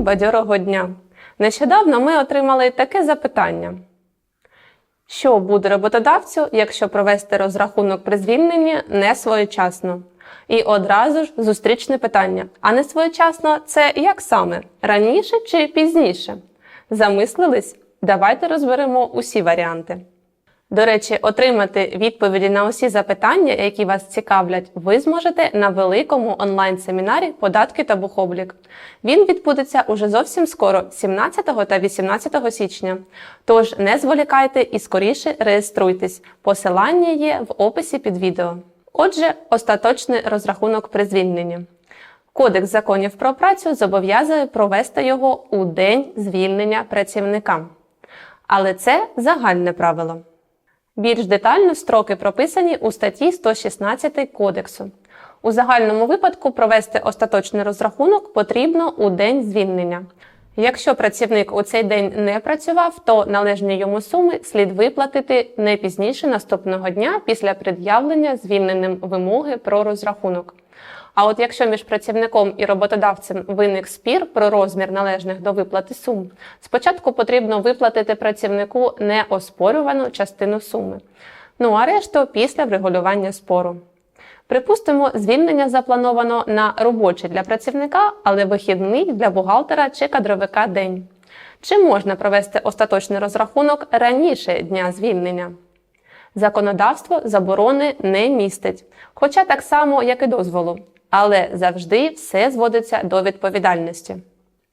Бадьорого дня! Нещодавно ми отримали таке запитання. Що буде роботодавцю, якщо провести розрахунок при звільненні не своєчасно? І одразу ж зустрічне питання: а не своєчасно це як саме? Раніше чи пізніше? Замислились? Давайте розберемо усі варіанти. До речі, отримати відповіді на усі запитання, які вас цікавлять, ви зможете на великому онлайн-семінарі Податки та бухоблік. Він відбудеться уже зовсім скоро, 17 та 18 січня. Тож не зволікайте і скоріше реєструйтесь. Посилання є в описі під відео. Отже, остаточний розрахунок при звільненні. Кодекс законів про працю зобов'язує провести його у день звільнення працівника. Але це загальне правило. Більш детально строки прописані у статті 116 Кодексу. У загальному випадку провести остаточний розрахунок потрібно у день звільнення. Якщо працівник у цей день не працював, то належні йому суми слід виплатити не пізніше наступного дня після пред'явлення звільненим вимоги про розрахунок. А от якщо між працівником і роботодавцем виник спір про розмір належних до виплати сум, спочатку потрібно виплатити працівнику неоспорювану частину суми. Ну а решту після врегулювання спору. Припустимо, звільнення заплановано на робочий для працівника, але вихідний для бухгалтера чи кадровика день. Чи можна провести остаточний розрахунок раніше дня звільнення? Законодавство заборони не містить, хоча так само, як і дозволу, але завжди все зводиться до відповідальності.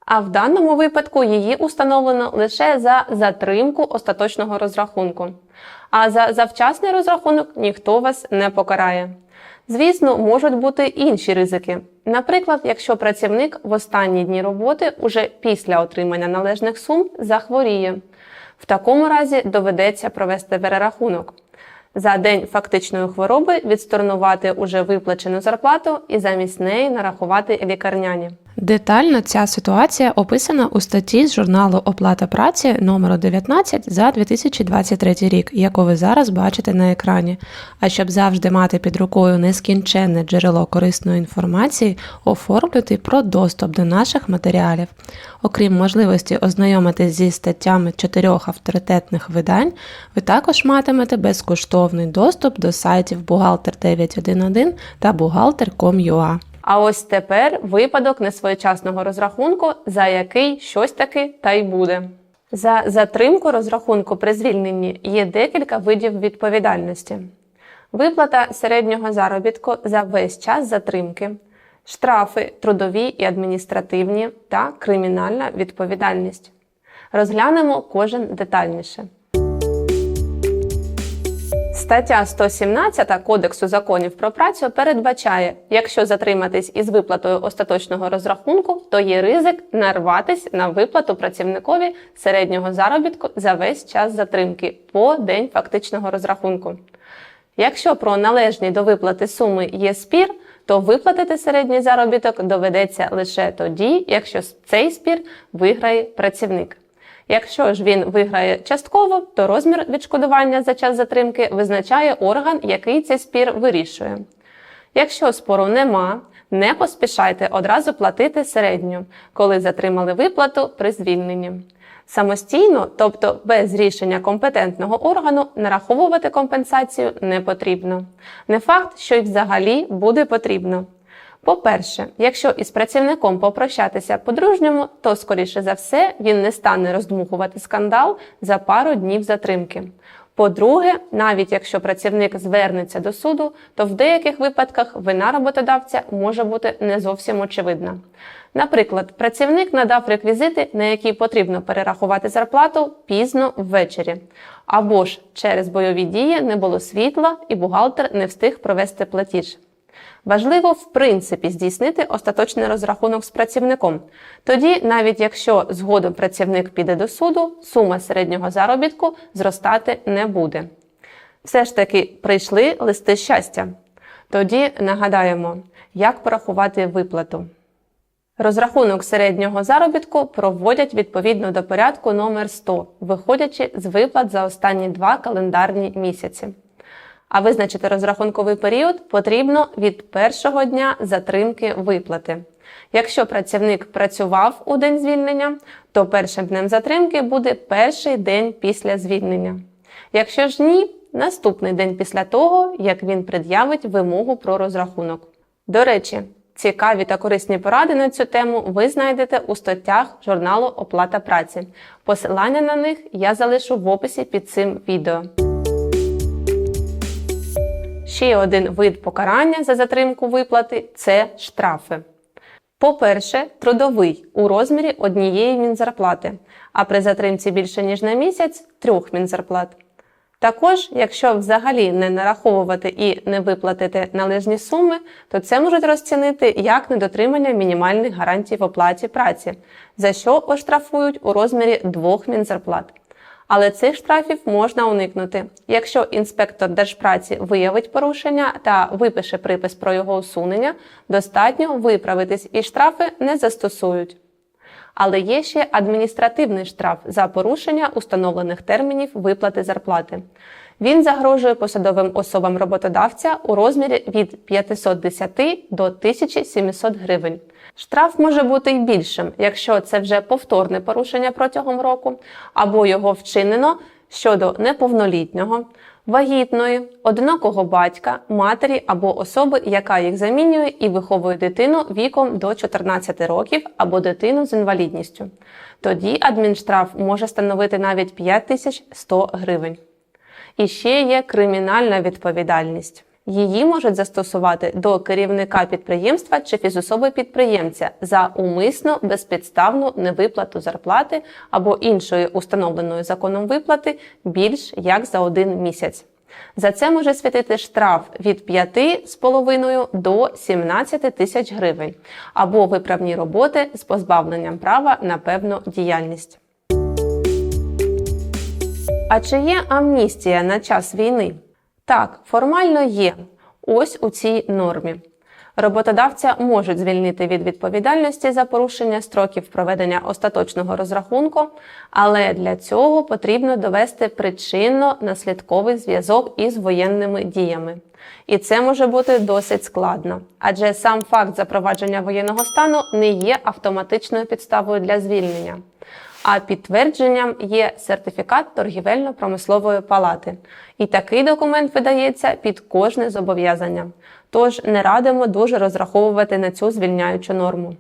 А в даному випадку її установлено лише за затримку остаточного розрахунку. А за завчасний розрахунок ніхто вас не покарає. Звісно, можуть бути інші ризики. Наприклад, якщо працівник в останні дні роботи уже після отримання належних сум захворіє. В такому разі доведеться провести перерахунок. За день фактичної хвороби відсторонувати уже виплачену зарплату і замість неї нарахувати лікарняні. Детально ця ситуація описана у статті з журналу Оплата праці номер 19 за 2023 рік, яку ви зараз бачите на екрані. А щоб завжди мати під рукою нескінченне джерело корисної інформації, оформлюйте про доступ до наших матеріалів. Окрім можливості ознайомитись зі статтями чотирьох авторитетних видань, ви також матимете безкоштовний доступ до сайтів Бухгалтер 911 та Бухгалтер.com.ua. А ось тепер випадок несвоєчасного розрахунку, за який щось таки та й буде. За затримку розрахунку при звільненні є декілька видів відповідальності: виплата середнього заробітку за весь час затримки, штрафи трудові і адміністративні та кримінальна відповідальність. Розглянемо кожен детальніше. Стаття 117 Кодексу законів про працю передбачає, якщо затриматись із виплатою остаточного розрахунку, то є ризик нарватись на виплату працівникові середнього заробітку за весь час затримки по день фактичного розрахунку. Якщо про належні до виплати суми є спір, то виплатити середній заробіток доведеться лише тоді, якщо цей спір виграє працівник. Якщо ж він виграє частково, то розмір відшкодування за час затримки визначає орган, який цей спір вирішує. Якщо спору нема, не поспішайте одразу платити середню, коли затримали виплату при звільненні. Самостійно, тобто без рішення компетентного органу, нараховувати компенсацію не потрібно. Не факт, що й взагалі буде потрібно. По-перше, якщо із працівником попрощатися по-дружньому, то, скоріше за все, він не стане роздмухувати скандал за пару днів затримки. По-друге, навіть якщо працівник звернеться до суду, то в деяких випадках вина роботодавця може бути не зовсім очевидна. Наприклад, працівник надав реквізити, на які потрібно перерахувати зарплату пізно ввечері, або ж через бойові дії не було світла і бухгалтер не встиг провести платіж. Важливо, в принципі, здійснити остаточний розрахунок з працівником. Тоді, навіть якщо згодом працівник піде до суду, сума середнього заробітку зростати не буде. Все ж таки прийшли листи щастя. Тоді нагадаємо, як порахувати виплату. Розрахунок середнього заробітку проводять відповідно до порядку номер 100 виходячи з виплат за останні два календарні місяці. А визначити розрахунковий період потрібно від першого дня затримки виплати. Якщо працівник працював у день звільнення, то першим днем затримки буде перший день після звільнення. Якщо ж ні, наступний день після того, як він пред'явить вимогу про розрахунок. До речі, цікаві та корисні поради на цю тему ви знайдете у статтях журналу Оплата праці. Посилання на них я залишу в описі під цим відео. Ще один вид покарання за затримку виплати це штрафи. По-перше, трудовий у розмірі однієї мінзарплати, а при затримці більше ніж на місяць трьох мінзарплат. Також, якщо взагалі не нараховувати і не виплатити належні суми, то це можуть розцінити як недотримання мінімальних гарантій в оплаті праці, за що оштрафують у розмірі двох мінзарплат. Але цих штрафів можна уникнути, якщо інспектор держпраці виявить порушення та випише припис про його усунення, достатньо виправитись і штрафи не застосують. Але є ще адміністративний штраф за порушення установлених термінів виплати зарплати. Він загрожує посадовим особам роботодавця у розмірі від 510 до 1700 гривень. Штраф може бути й більшим, якщо це вже повторне порушення протягом року, або його вчинено щодо неповнолітнього, вагітної, одинокого батька, матері або особи, яка їх замінює і виховує дитину віком до 14 років або дитину з інвалідністю. Тоді адмінштраф може становити навіть 5100 гривень. І ще є кримінальна відповідальність. Її можуть застосувати до керівника підприємства чи фізособи підприємця за умисно безпідставну невиплату зарплати або іншої установленої законом виплати більш як за один місяць. За це може світити штраф від 5,5 до 17 тисяч гривень або виправні роботи з позбавленням права на певну діяльність. А чи є амністія на час війни? Так, формально є. Ось у цій нормі. Роботодавця можуть звільнити від відповідальності за порушення строків проведення остаточного розрахунку, але для цього потрібно довести причинно-наслідковий зв'язок із воєнними діями. І це може бути досить складно, адже сам факт запровадження воєнного стану не є автоматичною підставою для звільнення. А підтвердженням є сертифікат торгівельно-промислової палати. І такий документ видається під кожне зобов'язання. Тож не радимо дуже розраховувати на цю звільняючу норму.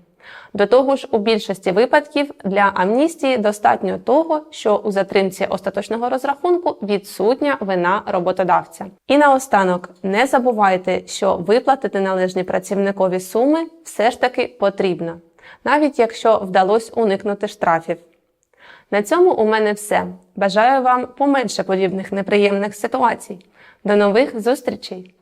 До того ж, у більшості випадків для амністії достатньо того, що у затримці остаточного розрахунку відсутня вина роботодавця. І наостанок не забувайте, що виплатити належні працівникові суми все ж таки потрібно, навіть якщо вдалося уникнути штрафів. На цьому у мене все. Бажаю вам поменше подібних неприємних ситуацій. До нових зустрічей!